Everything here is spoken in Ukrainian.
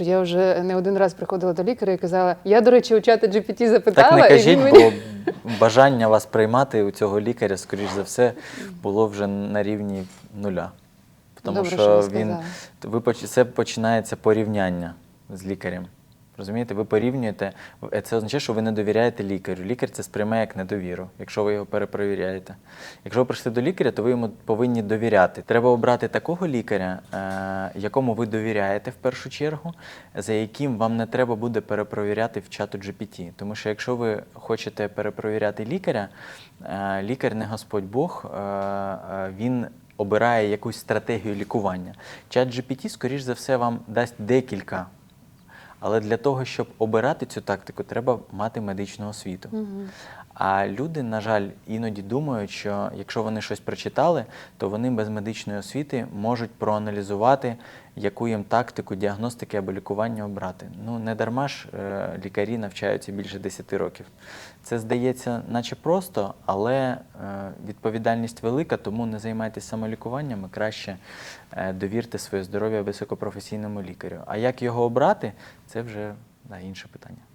Я вже не один раз приходила до лікаря і казала, я, до речі, у чата GPT запитала, Так не і кажіть, він мені бо бажання вас приймати у цього лікаря, скоріш за все, було вже на рівні нуля. Тому Добре, що, що він ви це починається порівняння з лікарем. Розумієте, ви порівнюєте, е, це означає, що ви не довіряєте лікарю. Лікар це сприймає як недовіру, якщо ви його перепровіряєте. Якщо ви прийшли до лікаря, то ви йому повинні довіряти. Треба обрати такого лікаря, е, якому ви довіряєте в першу чергу, за яким вам не треба буде перепровіряти в чату GPT. Тому що якщо ви хочете перепровіряти лікаря, е, лікар не Господь Бог, він обирає якусь стратегію лікування. Чат GPT, скоріш за все, вам дасть декілька. Але для того, щоб обирати цю тактику, треба мати медичну освіту. А люди, на жаль, іноді думають, що якщо вони щось прочитали, то вони без медичної освіти можуть проаналізувати, яку їм тактику діагностики або лікування обрати. Ну не дарма ж е, лікарі навчаються більше 10 років. Це здається, наче просто, але е, відповідальність велика, тому не займайтеся самолікуванням, краще е, довірте своє здоров'я високопрофесійному лікарю. А як його обрати, це вже інше питання.